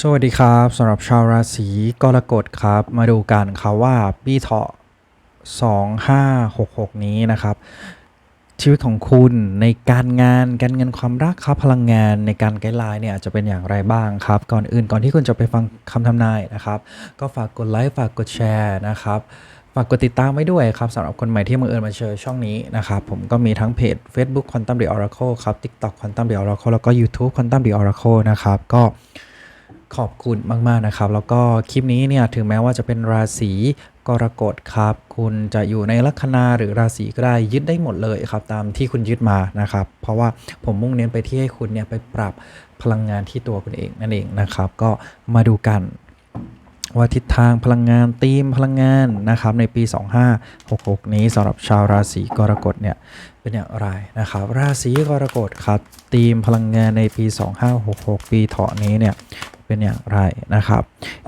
สวัสดีครับสำหรับชาวราศีกรกฎครับ มาดูกันครับว่าปีเถาะ2566 นี้นะครับ ชีวิตของคุณในการงานการเงินความรักครับพลังงานในการไกด์ไลน์เนี่ยจะเป็นอย่างไรบ้างครับ ก่อนอื่นก่อนที่คุณจะไปฟังคำทำนายนะครับ ก็ฝากกดไลค์ฝากกดแชร์นะครับฝากกดติดตามไว้ด้วยครับสำหรับคนใหม่ที่มาเอิญมาเจอช่องนี้นะครับ ผมก็มีทั้งเพจ Facebook Quantum The Oracle ครับ TikTok Quantum The Oracle แล้วก็ YouTube Quantum The Oracle นะครับก็ ขอบคุณมาก ๆ นะครับ แล้วก็คลิปนี้เนี่ยถึงแม้ว่าจะเป็นราศีกรกฎครับ คุณจะอยู่ในลัคนาหรือราศีก็ได้ยึดได้หมดเลยครับ ตามที่คุณยึดมานะครับ เพราะว่าผมมุ่งเน้นไปที่ให้คุณเนี่ยไปปรับพลังงานที่ตัวคุณเองนั่นเองนะครับ ก็มาดูกันว่าทิศทางพลังงานธีมพลังงานนะครับในปี 2566 นี้สำหรับชาวราศีกรกฎเนี่ยเป็นอย่างไรนะครับ ราศีกรกฎครับธีมพลังงานในปี 2566 ปีเถาะนี้เนี่ย เป็นอย่างไรนะครับ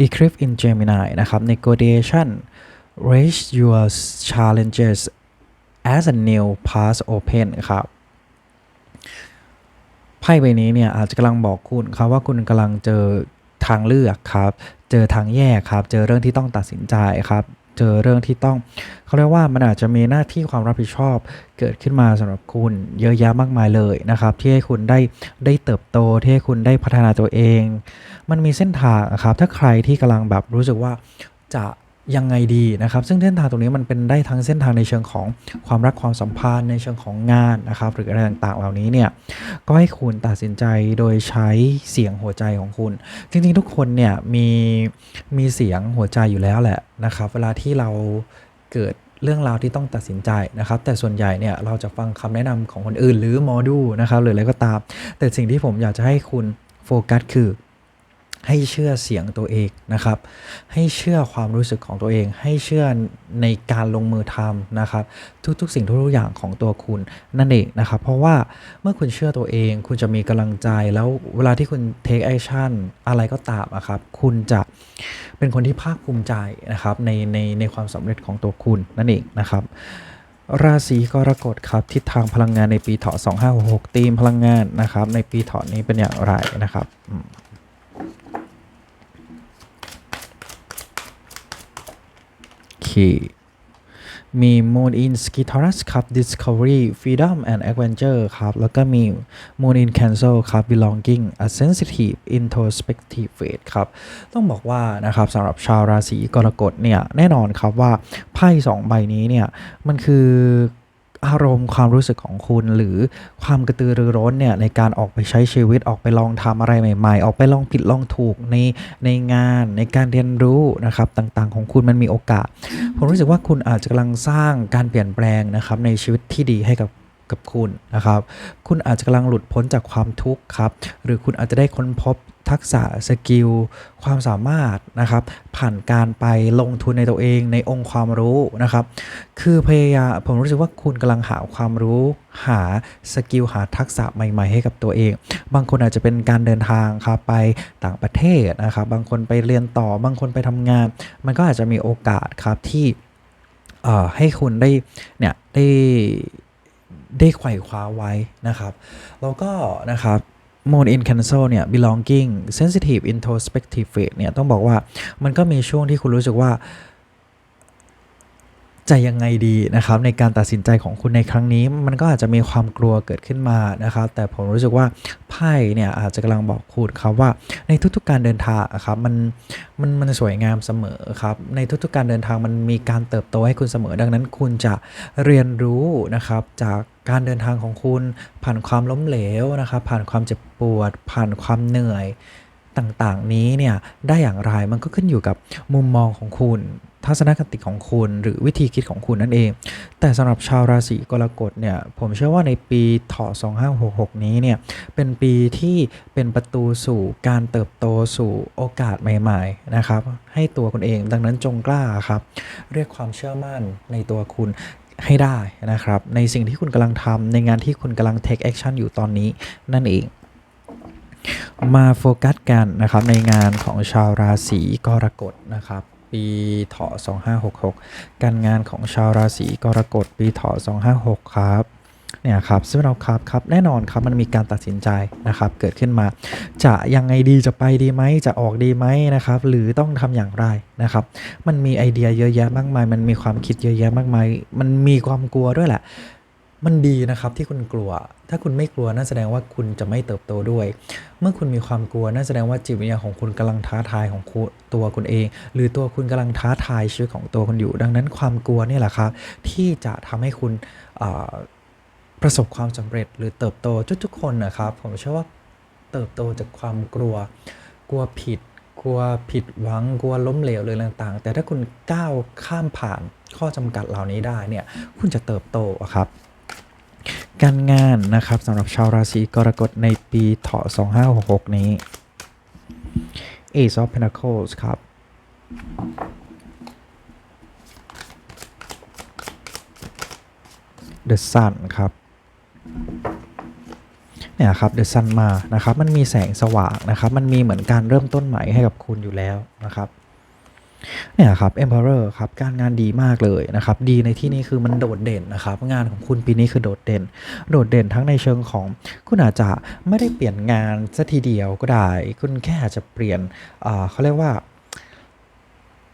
Eclipse in Gemini นะครับ Negotiation raise your challenges as a new path open ครับไพ่ใบนี้เนี่ยอาจจะกำลังบอกคุณครับว่าคุณกำลังเจอทางเลือกครับ เจอทางแยกครับ เจอเรื่องที่ต้องตัดสินใจครับ เจอเรื่องที่ต้องเขาเรียกว่ามันอาจจะมีหน้าที่ความรับผิดชอบเกิดขึ้นมาสำหรับคุณเยอะแยะมากมายเลยนะครับ ที่ให้คุณได้ได้เติบโตที่ให้คุณได้พัฒนาตัวเอง มันมีเส้นทางครับถ้าใครที่กำลังแบบรู้สึกว่าจะ ยังไงดีนะครับ ซึ่งเส้นทางตรงนี้มันเป็นได้ทั้งเส้นทางในเชิงของความรักความสัมพันธ์ในเชิงของงานนะครับ หรืออะไรต่างๆ เหล่านี้เนี่ยก็ให้คุณตัดสินใจโดยใช้เสียงหัวใจของคุณ จริงๆทุกคนเนี่ยมีมีเสียงหัวใจอยู่แล้วแหละนะครับ เวลาที่เราเกิดเรื่องราวที่ต้องตัดสินใจนะครับ แต่ส่วนใหญ่เนี่ยเราจะฟังคำแนะนำของคนอื่น หรือหมอดูนะครับหรืออะไรก็ตาม แต่สิ่งที่ผมอยากจะให้คุณโฟกัสคือ ให้เชื่อเสียงตัวเองนะครับ ให้เชื่อความรู้สึกของตัวเอง ให้เชื่อในการลงมือทำนะครับ ทุกๆ สิ่งทุกๆอย่างของตัวคุณนั่นเองนะครับ เพราะว่าเมื่อคุณเชื่อตัวเอง คุณจะมีกำลังใจแล้วเวลาที่คุณ take action อะไรก็ตามอะครับ คุณจะเป็นคนที่ภาคภูมิใจนะครับในในในความสำเร็จของตัวคุณนั่นเองนะครับราศีกรกฎครับทิศทางพลังงานในปีเถาะ2566ธีมพลังงานนะครับในปีเถาะนี้เป็นอย่างไรนะครับ คมี Moon in s k i t a r u s ครับ Discovery Freedom and Adventure ครับ แล้วก็มี Moon in Cancel ครับ Belonging a sensitive introspective fate ครับ ต้องบอกว่านะครับสำหรับชาวราศีกรกฎเนี่ย แน่นอนครับว่าไพ่สองใบนี้เนี่ย มันคือ อารมณ์ความรู้สึกของคุณ หรือความกระตือรือร้นเนี่ยในการออกไปใช้ชีวิตออกไปลองทำอะไรใหม่ ๆ ออกไปลองผิดลองถูกในในงานในการเรียนรู้นะครับต่างๆ ของคุณมันมีโอกาส ผมรู้สึกว่าคุณอาจจะกำลังสร้างการเปลี่ยนแปลงนะครับในชีวิตที่ดีให้กับ กับคุณนะครับ คุณอาจจะกำลังหลุดพ้นจากความทุกข์ครับ หรือคุณอาจจะได้ค้นพบทักษะสกิล ความสามารถนะครับ ผ่านการไปลงทุนในตัวเองในองค์ความรู้นะครับ คือพยายามผมรู้สึกว่าคุณกำลังหาความรู้ หาสกิลหาทักษะใหม่ ๆ ให้กับตัวเอง บางคนอาจจะเป็นการเดินทางครับไปต่างประเทศนะครับ บางคนไปเรียนต่อบางคนไปทำงาน มันก็อาจจะมีโอกาสครับที่ให้คุณได้เนี่ยได้ ได้ไขว่คว้าไว้นะครับ แล้วก็นะครับ Moon in Cancel เนี่ย belonging sensitive introspective phase เนี่ย ต้องบอกว่ามันก็มีช่วงที่คุณรู้สึกว่า จะยังไงดีนะครับในการตัดสินใจของคุณในครั้งนี้ มันก็อาจจะมีความกลัวเกิดขึ้นมานะครับ แต่ผมรู้สึกว่าไพ่เนี่ยอาจจะกำลังบอกคุณครับว่าในทุกๆการเดินทางครับมันมันมันสวยงามเสมอครับในทุกๆการเดินทางมันมีการเติบโตให้คุณเสมอ ดังนั้นคุณจะเรียนรู้นะครับจากการเดินทางของคุณผ่านความล้มเหลวนะครับผ่านความเจ็บปวด ผ่านความเหนื่อย ต่างๆนี้เนี่ยได้อย่างไรมันก็ขึ้นอยู่กับมุมมองของคุณ ทัศนคติของคุณ หรือวิธีคิดของคุณนั่นเอง แต่สำหรับชาวราศีกรกฎเนี่ยผมเชื่อว่าในปีถาะ2566 นี้เนี่ยเป็นปีที่เป็นประตูสู่การเติบโตสู่โอกาสใหม่ ๆนะครับ ให้ตัวคุณเองดังนั้นจงกล้าครับ เรียกความเชื่อมั่นในตัวคุณให้ได้นะครับ ในสิ่งที่คุณกำลังทำในงานที่คุณกำลัง take action อยู่ตอนนี้นั่นเอง มาโฟกัสกันนะครับในงานของชาวราศีกรกฎนะครับปีเถาะ2566 การงานของชาวราศีกรกฎปีเถาะ256 ครับเนี่ยครับสำหรับครับครับแน่นอนครับมันมีการตัดสินใจนะครับเกิดขึ้นมา จะยังไงดีจะไปดีไหมจะออกดีไหมนะครับหรือต้องทำอย่างไรนะครับมันมีไอเดียเยอะแยะมากมาย มันมีความคิดเยอะแยะมากมาย มันมีความกลัวด้วยแหละ มันดีนะครับที่คุณกลัว ถ้าคุณไม่กลัวนั่นแสดงว่าคุณจะไม่เติบโตด้วย เมื่อคุณมีความกลัวนั่นแสดงว่าจิตวิญญาณของคุณกำลังท้าทายของคุณตัวคุณเอง หรือตัวคุณกำลังท้าทายชีวิตของตัวคุณอยู่ ดังนั้นความกลัวนี่แหละครับ ที่จะทำให้คุณประสบความสำเร็จหรือเติบโตทุกๆคนนะครับ ผมเชื่อว่าเติบโตจากความกลัว กลัวผิด กลัวผิดหวัง กลัวล้มเหลวเลยต่างๆ แต่ถ้าคุณก้าวข้ามผ่านข้อจำกัดเหล่านี้ได้เนี่ย คุณจะเติบโตครับ การงานนะครับสำหรับชาวราศีกรกฎในปีเถาะ2566 นี้ Ace of Pentacles ครับ The Sun ครับเนี่ยครับ The Sun มานะครับ มันมีแสงสว่างนะครับ มันมีเหมือนการเริ่มต้นใหม่ให้กับคุณอยู่แล้วนะครับ เนี่ยครับ Emperor ครับการงานดีมากเลยนะครับ ดีในที่นี้คือมันโดดเด่นนะครับ งานของคุณปีนี้คือโดดเด่น โดดเด่นทั้งในเชิงของคุณอาจจะไม่ได้เปลี่ยนงานซะทีเดียวก็ได้ คุณแค่อาจจะเปลี่ยนเขาเรียกว่า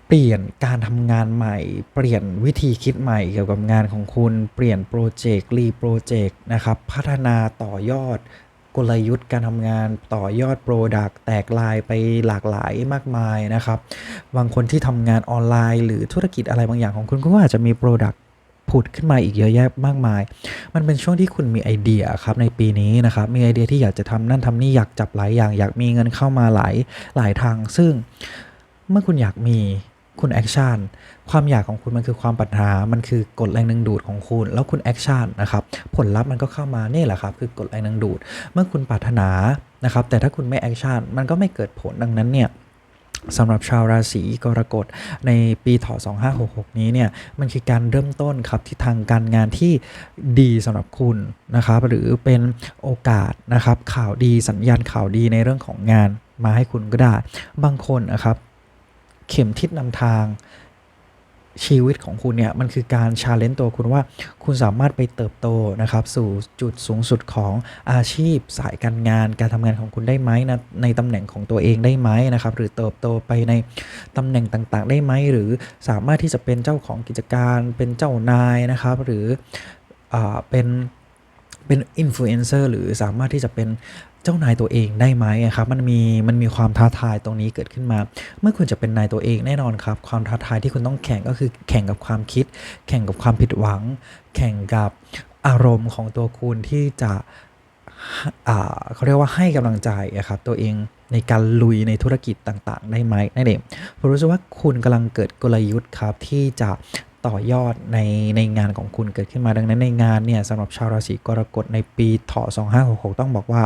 เปลี่ยนการทำงานใหม่ เปลี่ยนวิธีคิดใหม่เกี่ยวกับงานของคุณ เปลี่ยนโปรเจกต์รีโปรเจกต์นะครับ พัฒนาต่อยอด กลยุทธ์การทำงานต่อยอดโปรดักต์แตกลายไปหลากหลายมากมายนะครับ บางคนที่ทำงานออนไลน์ หรือธุรกิจอะไรบางอย่างของคุณก็อาจจะมีโปรดักต์ผุดขึ้นมาอีกเยอะแยะมากมาย มันเป็นช่วงที่คุณมีไอเดียครับในปีนี้นะครับ มีไอเดียที่อยากจะทำนั่นทำนี่อยากจับหลายอย่าง อยากมีเงินเข้ามาหลายหลายทาง ซึ่งเมื่อคุณอยากมี คุณแอคชั่นความอยากของคุณมันคือความปรารถนามันคือกฎแรงดึงดูดของคุณ แล้วคุณแอคชั่นนะครับผลลัพธ์มันก็เข้ามานี่แหละครับ คือกฎแรงดึงดูด เมื่อคุณปรารถนานะครับ แต่ถ้าคุณไม่แอคชั่นมันก็ไม่เกิดผลดังนั้นเนี่ยสำหรับชาวราศีกรกฎในปีถอ2566 นี้เนี่ยมันคือการเริ่มต้นครับที่ทางการงานที่ดีสำหรับคุณนะครับหรือเป็นโอกาสนะครับข่าวดีสัญญาณข่าวดีในเรื่องของงานมาให้คุณก็ได้ บางคนนะครับ เข็มทิศนำทางชีวิตของคุณเนี่ยมันคือการชาเลนจ์ตัวคุณว่าคุณสามารถไปเติบโตนะครับ สู่จุดสูงสุดของอาชีพสายการงาน การทำงานของคุณได้ไหมนะในตำแหน่งของตัวเองได้ไหมนะครับ หรือเติบโตไปในตำแหน่งต่างๆ ได้ไหมหรือสามารถที่จะเป็นเจ้าของกิจการเป็นเจ้านายนะครับ หรืออเป็น เป็นอินฟลูเอนเซอร์หรือสามารถที่จะเป็นเจ้านายตัวเองได้ไหมครับมันมีมันมีความท้าทายตรงนี้เกิดขึ้นมา เมื่อคุณจะเป็นนายตัวเองแน่นอนครับ ความท้าทายที่คุณต้องแข่งก็คือแข่งกับความคิด แข่งกับความผิดหวัง แข่งกับอารมณ์ของตัวคุณที่จะเขาเรียกว่าให้กำลังใจอะครับตัวเองในการลุยในธุรกิจต่างๆ ได้ไหมนั่นเองผมรู้สึกว่าคุณกำลังเกิดกลยุทธ์ครับที่จะ ต่อยอดในในงานของคุณเกิดขึ้นมาดังนั้นในงานเนี่ยสำหรับชาวราศีกรกฎในปีเถาะ2566 ต้องบอกว่า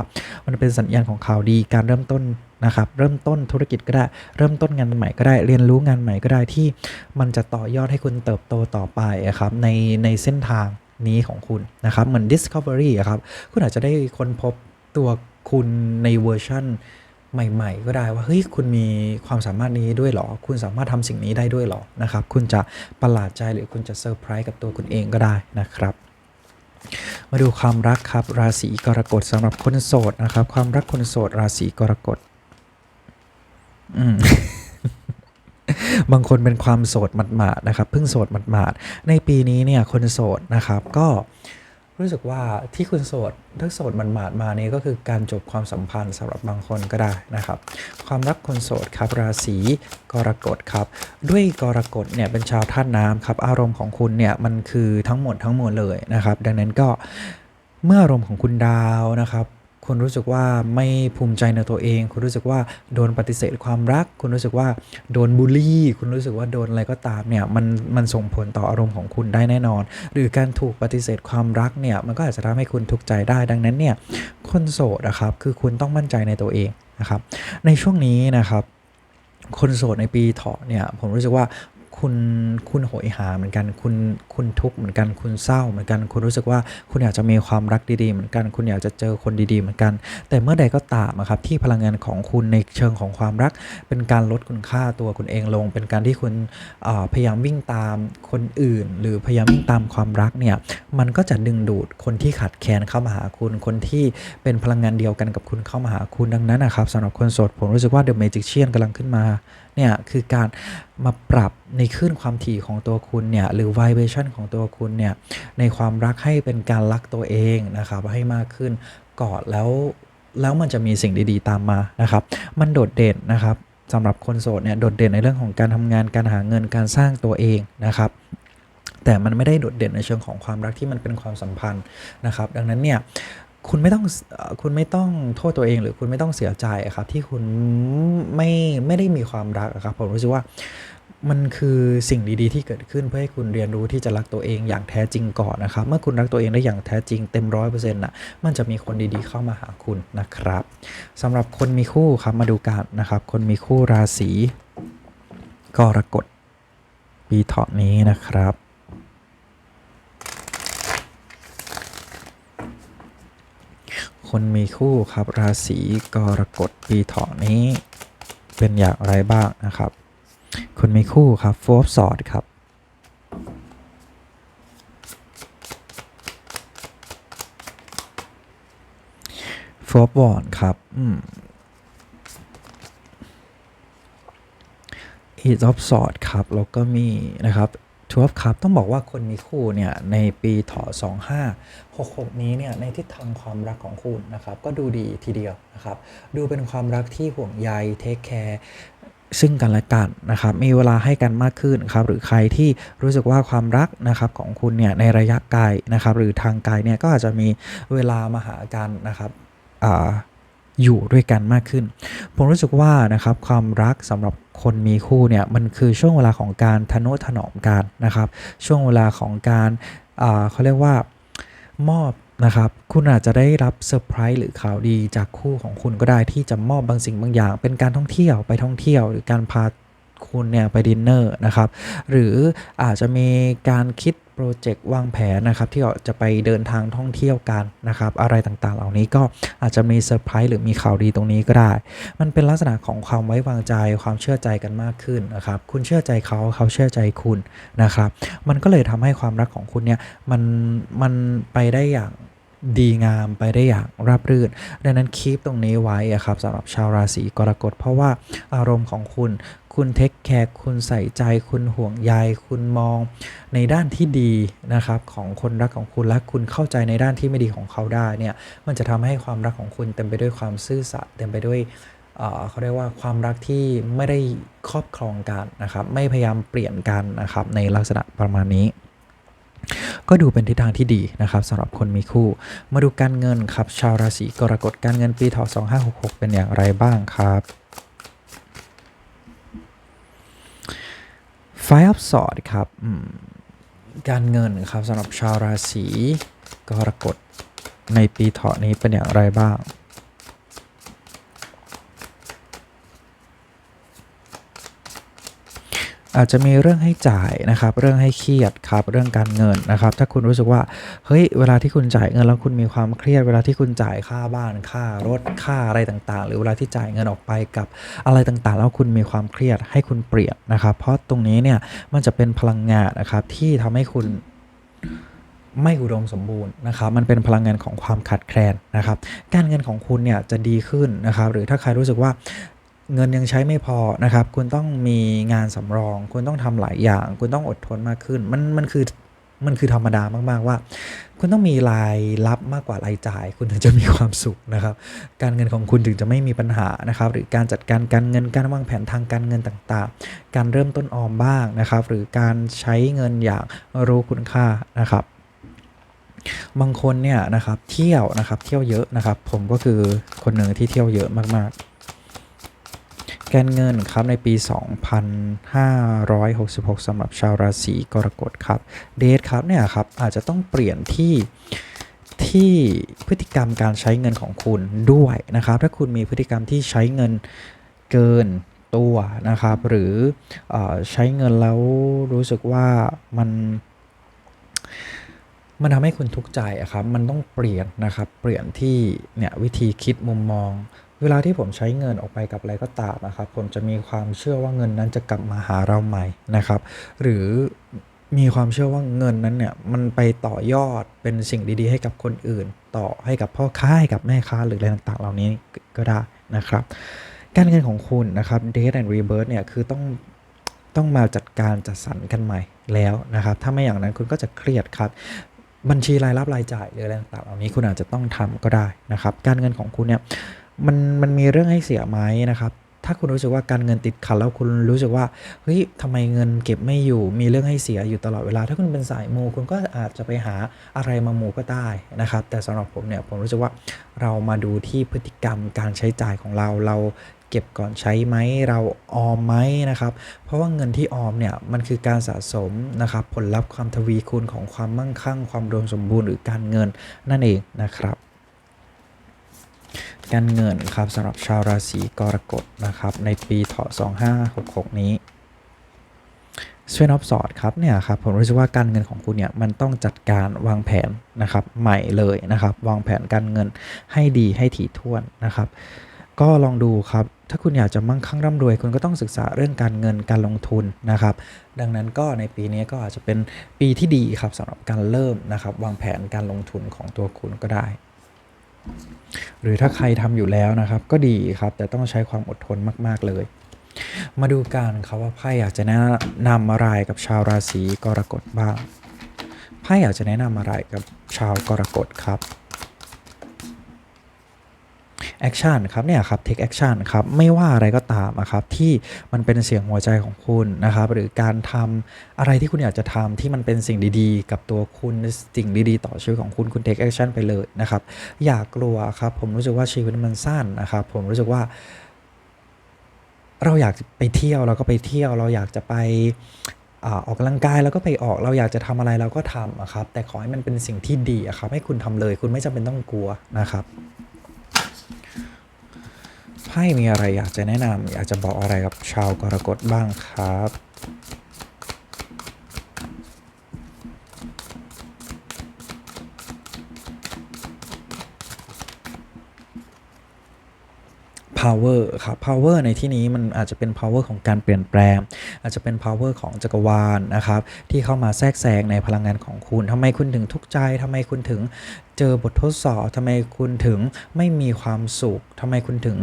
มันเป็นสัญญาณของข่าวดีการเริ่มต้นนะครับเริ่มต้นธุรกิจก็ได้ เริ่มต้นงานใหม่ก็ได้เรียนรู้งานใหม่ก็ได้ที่มันจะต่อยอดให้คุณเติบโตต่อไปอะครับในในเส้นทางนี้ของคุณนะครับเหมือน Discovery ครับคุณอาจจะได้ค้นพบตัวคุณในเวอร์ชั่น ใหม่ ๆ ก็ได้ว่าเฮ้ยคุณมีความสามารถนี้ด้วยหรอ คุณสามารถทำสิ่งนี้ได้ด้วยหรอนะครับ คุณจะประหลาดใจหรือคุณจะเซอร์ไพรส์กับตัวคุณเองก็ได้นะครับมาดูความรักครับราศีกรกฎสำหรับคนโสดนะครับ ความรักคนโสดราศีกรกฎอืมบางคนเป็นความโสดหมาดๆนะครับเพิ่งโสดหมาดๆในปีนี้เนี่ยคนโสดนะครับก็ รู้สึกว่าที่คุณโสดถ้าโสดหมาดมานี้ก็คือการจบความสัมพันธ์สำหรับบางคนก็ได้นะครับ ความรักคนโสดครับราศีกรกฎครับ ด้วยกรกฎเนี่ยเป็นชาวธาตุน้ำครับ อารมณ์ของคุณเนี่ยมันคือทั้งหมดทั้งมวลเลยนะครับ ดังนั้นก็เมื่ออารมณ์ของคุณดาวนะครับ คุณรู้สึกว่าไม่ภูมิใจในตัวเอง คุณรู้สึกว่าโดนปฏิเสธความรัก คุณรู้สึกว่าโดนบูลลี่ คุณรู้สึกว่าโดนอะไรก็ตามเนี่ยมันมันส่งผลต่ออารมณ์ของคุณได้แน่นอน หรือการถูกปฏิเสธความรักเนี่ยมันก็อาจจะทำให้คุณทุกข์ใจได้ดังนั้นเนี่ยคนโสดนะครับคือคุณต้องมั่นใจในตัวเองนะครับในช่วงนี้นะครับคนโสดในปีเถาะเนี่ยผมรู้สึกว่า คุณคุณโหยหาเหมือนกัน คุณคุณทุกข์เหมือนกัน คุณเศร้าเหมือนกัน คุณรู้สึกว่าคุณอยากจะมีความรักดีๆเหมือนกัน คุณอยากจะเจอคนดีๆเหมือนกัน แต่เมื่อใดก็ตามอะครับที่พลังงานของคุณในเชิงของความรัก เป็นการลดคุณค่าตัวคุณเองลง เป็นการที่คุณพยายามวิ่งตามคนอื่น หรือพยายามวิ่งตามความรักเนี่ยมันก็จะดึงดูดคนที่ขาดแคลนเข้ามาหาคุณ คนที่เป็นพลังงานเดียวกันกับคุณเข้ามาหาคุณดังนั้นนะครับสำหรับคนโสดผมรู้สึกว่า The Magician กำลังขึ้นมา เนี่ยคือการมาปรับในคลื่นความถี่ของตัวคุณเนี่ยหรือ vibration ของตัวคุณเนี่ยในความรักให้เป็นการรักตัวเองนะครับให้มากขึ้นกอดแล้วแล้วมันจะมีสิ่งดีๆ ตามมานะครับ มันโดดเด่นนะครับสำหรับคนโสดเนี่ยโดดเด่นในเรื่องของการทำงานการหาเงินการสร้างตัวเองนะครับแต่มันไม่ได้โดดเด่นในเชิงของความรักที่มันเป็นความสัมพันธ์นะครับ ดังนั้นเนี่ย คุณไม่ต้องคุณไม่ต้องโทษตัวเอง หรือคุณไม่ต้องเสียใจอะครับที่คุณไม่ไม่ได้มีความรักครับผมรู้สึกว่ามันคือสิ่งดีๆที่เกิดขึ้นเพื่อให้คุณเรียนรู้ที่จะรักตัวเองอย่างแท้จริงก่อนนะครับ เมื่อคุณรักตัวเองได้อย่างแท้จริงเต็มร้อยเปอร์เซ็นต์่ะมันจะมีคนดีๆเข้ามาหาคุณนะครับสำหรับคนมีคู่ครับมาดูกันนะครับ คนมีคู่ราศีกรกฎปีเถาะนี้นะครับ คนมีคู่ครับราศีกรกฎปีเถาะนี้ เป็นอย่างไรบ้างนะครับ คนมีคู่ครับโฟร์สอดครับโฟร์วอนครับอืมอีทอฟสอดครับแล้วก็มีนะครับ ทูฟครับต้องบอกว่าคนมีคู่เนี่ยในปีถาะ2566 นี้เนี่ยในทิศทางความรักของคุณนะครับก็ดูดีทีเดียวนะครับดูเป็นความรักที่ห่วงใยเทคแคร์ซึ่งกันและกันนะครับ มีเวลาให้กันมากขึ้นครับ หรือใครที่รู้สึกว่าความรักนะครับของคุณเนี่ยในระยะไกลนะครับ หรือทางไกลเนี่ยก็อาจจะมีเวลามาหากันนะครับอ่า อยู่ด้วยกันมากขึ้น ผมรู้สึกว่านะครับความรักสำหรับคนมีคู่เนี่ยมันคือช่วงเวลาของการทนุถนอมกันนะครับ ช่วงเวลาของการเขาเรียกว่ามอบนะครับ คุณอาจจะได้รับเซอร์ไพรส์หรือข่าวดีจากคู่ของคุณก็ได้ที่จะมอบบางสิ่งบางอย่าง เป็นการท่องเที่ยวไปท่องเที่ยวหรือการพาคุณเนี่ยไปดินเนอร์นะครับ หรืออาจจะมีการคิด โปรเจกต์วางแผนนะครับที่จะไปเดินทางท่องเที่ยวกันนะครับอะไรต่างๆ เหล่านี้ก็อาจจะมีเซอร์ไพรส์หรือมีข่าวดีตรงนี้ก็ได้ มันเป็นลักษณะของความไว้วางใจความเชื่อใจกันมากขึ้นนะครับคุณเชื่อใจเขาเขาเชื่อใจคุณนะครับ มันก็เลยทำให้ความรักของคุณเนี่ยมันมันไปได้อย่างดีงามไปได้อย่างราบรื่น ดังนั้นคีปตรงนี้ไว้ครับสำหรับชาวราศีกรกฎเพราะว่าอารมณ์ของคุณ คุณเทคแคร์คุณใส่ใจ คุณห่วงใยคุณมองในด้านที่ดีนะครับของคนรักของคุณและคุณเข้าใจในด้านที่ไม่ดีของเขาได้เนี่ยมันจะทำให้ความรักของคุณเต็มไปด้วยความซื่อสัตย์เต็มไปด้วยเขาเรียกว่าความรักที่ไม่ได้ครอบครองกันนะครับไม่พยายามเปลี่ยนกันนะครับในลักษณะประมาณนี้ก็ดูเป็นทิศทางที่ดีนะครับสำหรับคนมีคู่ มาดูการเงินครับ ชาวราศีกรกฎการเงินปีเถาะ2566 เป็นอย่างไรบ้างครับ Five of Swords ครับการเงินครับสำหรับชาวราศีกรกฎในปีเถาะนี้เป็นอย่างไรบ้าง อาจจะมีเรื่องให้จ่ายนะครับ เรื่องให้เครียดครับ เรื่องการเงินนะครับ ถ้าคุณรู้สึกว่า เฮ้ย เวลาที่คุณจ่ายเงินแล้วคุณมีความเครียด เวลาที่คุณจ่ายค่าบ้าน ค่ารถ ค่าอะไรต่าง ๆ หรือเวลาที่จ่ายเงินออกไปกับอะไรต่างๆ แล้วคุณมีความเครียดให้คุณเปลี่ยนนะครับ เพราะตรงนี้เนี่ย มันจะเป็นพลังงานนะครับที่ทำให้คุณไม่อุดมสมบูรณ์นะครับ มันเป็นพลังงานของความขาดแคลนนะครับ การเงินของคุณเนี่ยจะดีขึ้นนะครับ หรือถ้าใครรู้สึกว่า เงินยังใช้ไม่พอนะครับ คุณต้องมีงานสำรอง คุณต้องทำหลายอย่าง คุณต้องอดทนมากขึ้น มันมันคือมันคือธรรมดามาก ๆ ว่า คุณต้องมีรายรับมากกว่ารายจ่าย คุณถึงจะมีความสุขนะครับ การเงินของคุณถึงจะไม่มีปัญหานะครับ หรือการจัดการการเงินการวางแผนทางการเงินต่างๆ การเริ่มต้นออมบ้างนะครับ หรือการใช้เงินอย่างรู้คุณค่านะครับบางคนเนี่ยนะครับเที่ยวนะครับเที่ยวเยอะนะครับ ผมก็คือคนหนึ่งที่เที่ยวเยอะมากๆ การเงินครับในปี 2566สำหรับชาวราศีกรกฎครับ เดทครับเนี่ยครับอาจจะต้องเปลี่ยนที่ที่พฤติกรรมการใช้เงินของคุณด้วยนะครับ ถ้าคุณมีพฤติกรรมที่ใช้เงินเกินตัวนะครับ หรืออใช้เงินแล้วรู้สึกว่ามันมันทำให้คุณทุกข์ใจอะครับ มันต้องเปลี่ยนนะครับ เปลี่ยนที่เนี่ยวิธีคิดมุมมอง เวลาที่ผมใช้เงินออกไปกับอะไรก็ตามนะครับ ผมจะมีความเชื่อว่าเงินนั้นจะกลับมาหาเราใหม่นะครับ หรือมีความเชื่อว่าเงินนั้นเนี่ยมันไปต่อยอดเป็นสิ่งดีๆ ให้กับคนอื่น ต่อให้กับพ่อค้าให้กับแม่ค้าหรืออะไรต่างๆ เหล่านี้ก็ได้นะครับ การเงินของคุณนะครับ Death and Rebirth เนี่ยคือต้องต้องมาจัดการจัดสรรกันใหม่แล้วนะครับ ถ้าไม่อย่างนั้นคุณก็จะเครียดครับบัญชีรายรับรายจ่ายหรืออะไรต่างๆเหล่านี้คุณอาจจะต้องทำก็ได้นะครับ การเงินของคุณเนี่ย มันมันมีเรื่องให้เสียไหมนะครับ ถ้าคุณรู้สึกว่าการเงินติดขัดแล้วคุณรู้สึกว่าเฮ้ยทำไมเงินเก็บไม่อยู่มีเรื่องให้เสียอยู่ตลอดเวลา ถ้าคุณเป็นสายมูคุณก็อาจจะไปหาอะไรมามูก็ได้นะครับ แต่สำหรับผมเนี่ยผมรู้สึกว่าเรามาดูที่พฤติกรรมการใช้จ่ายของเราเราเก็บก่อนใช้ไหมเราออมไหมนะครับ เพราะว่าเงินที่ออมเนี่ยมันคือการสะสมนะครับผลลัพธ์ความทวีคูณของความมั่งคั่ง ความรวมสมบูรณ์หรือการเงินนั่นเองนะครับ การเงินครับสำหรับชาวราศีกรกฎนะครับในปีเถาะ2566 นี้สเวนออฟสอดครับเนี่ยครับผมรู้สึกว่าการเงินของคุณเนี่ยมันต้องจัดการวางแผนนะครับใหม่เลยนะครับวางแผนการเงินให้ดีให้ถี่ถ้วนนะครับ ก็ลองดูครับถ้าคุณอยากจะมั่งคั่งร่ำรวย คุณก็ต้องศึกษาเรื่องการเงินการลงทุนนะครับ ดังนั้นก็ในปีนี้ก็อาจจะเป็นปีที่ดีครับสำหรับการเริ่มนะครับวางแผนการลงทุนของตัวคุณก็ได้ หรือถ้าใครทำอยู่แล้วนะครับ ก็ดีครับ แต่ต้องใช้ความอดทนมาก ๆ เลย มาดูกันครับว่าไพ่อยากจะแนะนำอะไรกับชาวราศีกรกฎบ้างไพ่อยากจะแนะนำอะไรกับชาวกรกฎครับ แอคชั่นครับเนี่ยครับ take action ครับไม่ว่าอะไรก็ตามอะครับที่มันเป็นเสียงหัวใจของคุณนะครับหรือการทำอะไรที่คุณอยากจะทำที่มันเป็นสิ่งดีๆ กับตัวคุณสิ่งดีๆ ต่อชีวิตของคุณคุณ take action ไปเลยนะครับอย่ากลัวครับผมรู้สึกว่าชีวิตมันสั้นนะครับผมรู้สึกว่าเราอยากไปเที่ยวเราก็ไปเที่ยวเราอยากจะไปออกกำลังกายเราก็ไปออกเราอยากจะทำอะไรเราก็ทำอะครับแต่ขอให้มันเป็นสิ่งที่ดีอะครับให้คุณทำเลย คุณไม่จำเป็นต้องกลัวนะครับ ไพ่มีอะไรอยากจะแนะนำอยากจะบอกอะไรกับชาวกรกฎบ้างครับ power ครับ power ในที่นี้มันอาจจะเป็น power ของการเปลี่ยนแปลง อาจจะเป็น power ของจักรวาลนะครับ ที่เข้ามาแทรกแซงในพลังงานของคุณทำไมคุณถึงทุกข์ใจทำไมคุณถึงเจอบททดสอบทำไมคุณถึงไม่มีความสุขทำไมคุณถึง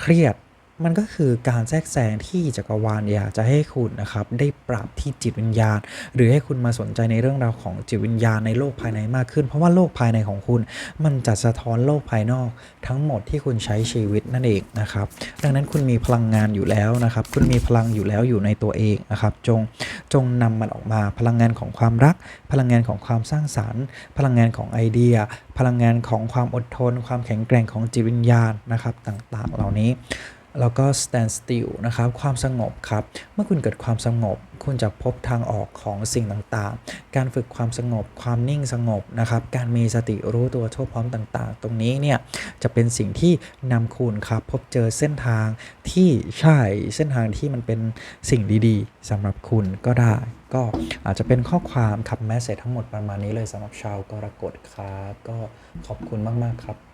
เครียด มันก็คือการแทรกแซงที่จักรวาลอยากจะให้คุณนะครับได้ปรับที่จิตวิญญาณ หรือให้คุณมาสนใจในเรื่องราวของจิตวิญญาณในโลกภายในมากขึ้น เพราะว่าโลกภายในของคุณ มันจะสะท้อนโลกภายนอก ทั้งหมดที่คุณใช้ชีวิตนั่นเองนะครับดังนั้นคุณมีพลังงานอยู่แล้วนะครับ คุณมีพลังอยู่แล้วอยู่ในตัวเองนะครับ จงจงนำมันออกมาพลังงานของความรัก พลังงานของความสร้างสารรค์ พลังงานของไอเดีย พลังงานของความอดทน ความแข็งแกร่งของจิตวิญญาณนะครับ ต่างๆ เหล่านี้ แล้วก็ stand still นะครับความสงบครับ เมื่อคุณเกิดความสงบ คุณจะพบทางออกของสิ่งต่างๆ การฝึกความสงบ ความนิ่งสงบนะครับ การมีสติรู้ตัวทั่วพร้อมต่างๆ ตรงนี้เนี่ยจะเป็นสิ่งที่นำคุณครับ พบเจอเส้นทางที่ใช่เส้นทางที่มันเป็นสิ่งดีๆสำหรับคุณก็ได้ ก็อาจจะเป็นข้อความขับแมสเซจทั้งหมดประมาณนี้เลยสำหรับชาวกรกฎครับ ก็ขอบคุณมากๆครับ